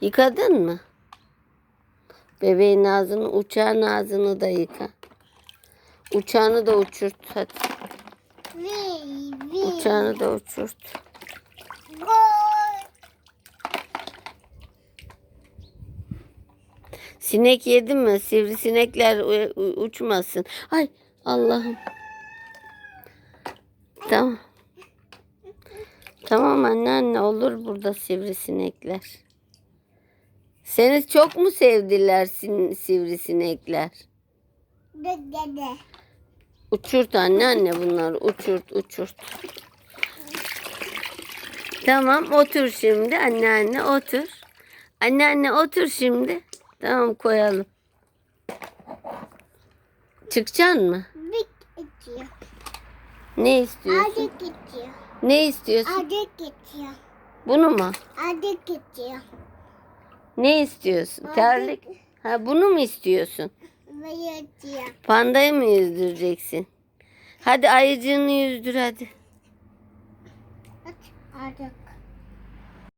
Yıkadın mı? Bebeğin ağzını, uçağın ağzını da yıka. Uçağını da uçurt hadi. Uçağını da uçurt. Sinek yedi mi? Sivrisinekler uçmasın. Ay Allah'ım. Tamam. Tamam anneanne olur burada sivrisinekler. Seni çok mu sevdiler sin- sivrisinekler? Dede. Uçurt anneanne bunları uçurt uçurt. Tamam otur şimdi anneanne otur. Anneanne otur şimdi. Tamam koyalım. Çıkacaksın mı? Geçiyor. Ne istiyorsun? Adı geçiyor. Ne istiyorsun? Adı geçiyor. Bunu mu? Adı geçiyor. Ne istiyorsun? Terlik. Ha bunu mu istiyorsun? Geçiyor. Pandayı mı yüzdüreceksin? Hadi ayıcığını yüzdür hadi. Adı